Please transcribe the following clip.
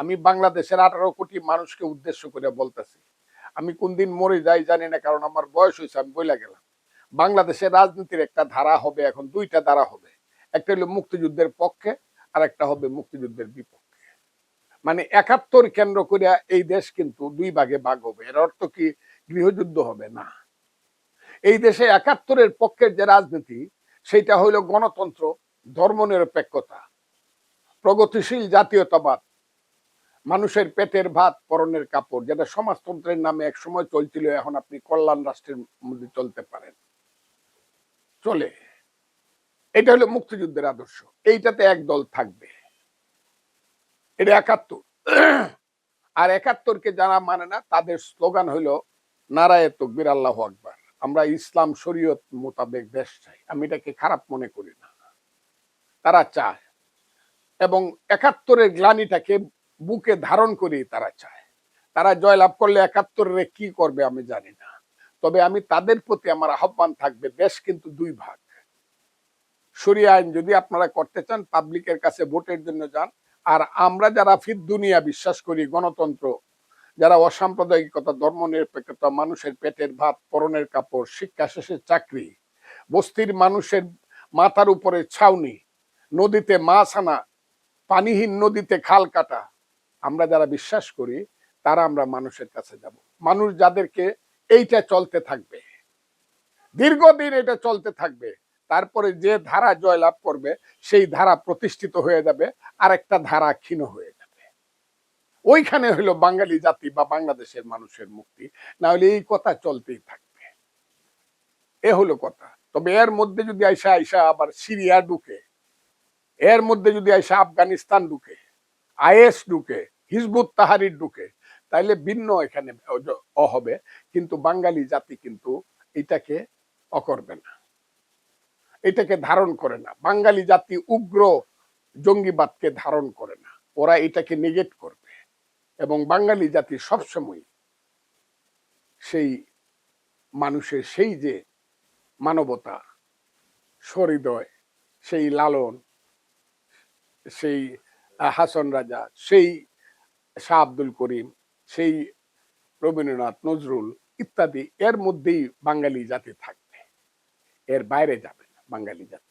আমি বাংলাদেশের আঠারো কোটি মানুষকে উদ্দেশ্য করে বলতেছি। আমি কোন দিন মরে যাই জানি না, কারণ আমার বয়স হয়েছে, আমি বইলা গেলাম। বাংলাদেশের রাজনীতির একটা ধারা হবে, এখন দুইটা ধারা হবে। একটা হলো মুক্তিযুদ্ধের পক্ষে, আর একটা হবে মুক্তিযুদ্ধের বিপক্ষে। মানে একাত্তর কেন্দ্র করিয়া এই দেশ কিন্তু দুই ভাগে ভাগ হবে। এর অর্থ কি? গৃহযুদ্ধ হবে না। এই দেশে একাত্তরের পক্ষের যে রাজনীতি সেটা হইল গণতন্ত্র, ধর্মনিরপেক্ষতা, প্রগতিশীল জাতীয়তাবাদ মানুষের পেটের ভাত, পরনের কাপড়, যেটা সমাজতন্ত্রের নামে এক সময় চলছিল, এখন আপনি কল্যাণ রাষ্ট্রের মধ্যে চলতে পারেন। চলে। এটা হলো মুক্তিযুদ্ধের আদর্শ। এইটাতে এক দল থাকবে। এটা একাত্তর। আর একাত্তরকে যারা মানে না, তাদের স্লোগান হইল নারায় তকবির, আল্লাহ আকবার। আমরা ইসলাম শরীয়ত মোতাবেক দেশ চাই। আমি এটাকে খারাপ মনে করি না। তারা চায়। এবং একাত্তরের গ্লানিটাকে বুকে ধারণ করেই তারা চায়। তারা জয়লাভ করলে একাত্তরের কি করবে আমি জানি না। তবে আমি তাদের প্রতি আমার আহ্বান থাকবে, দেশ কিন্তু দুই ভাগ। সরিয়া আইন যদি আপনারা করতে চান, পাবলিকের কাছে ভোটের জন্য যান। আর আমরা যারা ফির দুনিয়া বিশ্বাস করি, গণতন্ত্র, যারা অসাম্প্রদায়িকতা ধর্ম নিরপেক্ষতা মানুষের পেটের ভাত, পরনের কাপড়, শিক্ষা শেষের চাকরি, বস্তির মানুষের মাথার উপরে ছাউনি, নদীতে মাছ আনা, পানিহীন নদীতে খাল কাটা আমরা যারা বিশ্বাস করি, তারা আমরা মানুষের কাছে যাব। মানুষ যাদেরকে এইটা চলতে থাকবে, দীর্ঘদিন এটা চলতে থাকবে, তারপরে যে ধারা জয়লাভ করবে, সেই ধারা প্রতিষ্ঠিত হয়ে যাবে আর একটা ধারা ক্ষীণ হয়ে যাবে। ওইখানে হলো বাঙালি জাতি বা বাংলাদেশের মানুষের মুক্তি, না হলে এই কথা চলতেই থাকবে। এ হলো কথা। তবে এর মধ্যে যদি আইসা আইসা আবার সিরিয়া ঢুকে, এর মধ্যে যদি আইসা আফগানিস্তান ঢুকে আইএস ঢুকে, হিজবুত তাহারির ঢুকে, তাইলে ভিন্ন এখানে অ হবে, কিন্তু বাঙালি জাতি কিন্তু এটাকে অকরবে না। এটাকে ধারণ করে না। বাঙালি জাতি উগ্র জঙ্গিবাদকে ধারণ করে না। ওরা এটাকে নেগেট করবে এবং বাঙালি জাতি সবসময় সেই মানুষের সেই যে মানবতা, সহৃদয়, সেই লালন, সেই হাসন রাজা, সেই শাহ আব্দুল করিম, সেই রবীন্দ্রনাথ নজরুল ইত্যাদি, এর মধ্যেই বাঙালি জাতি থাকবে। এর বাইরে যাবে না, বাঙালি জাতি।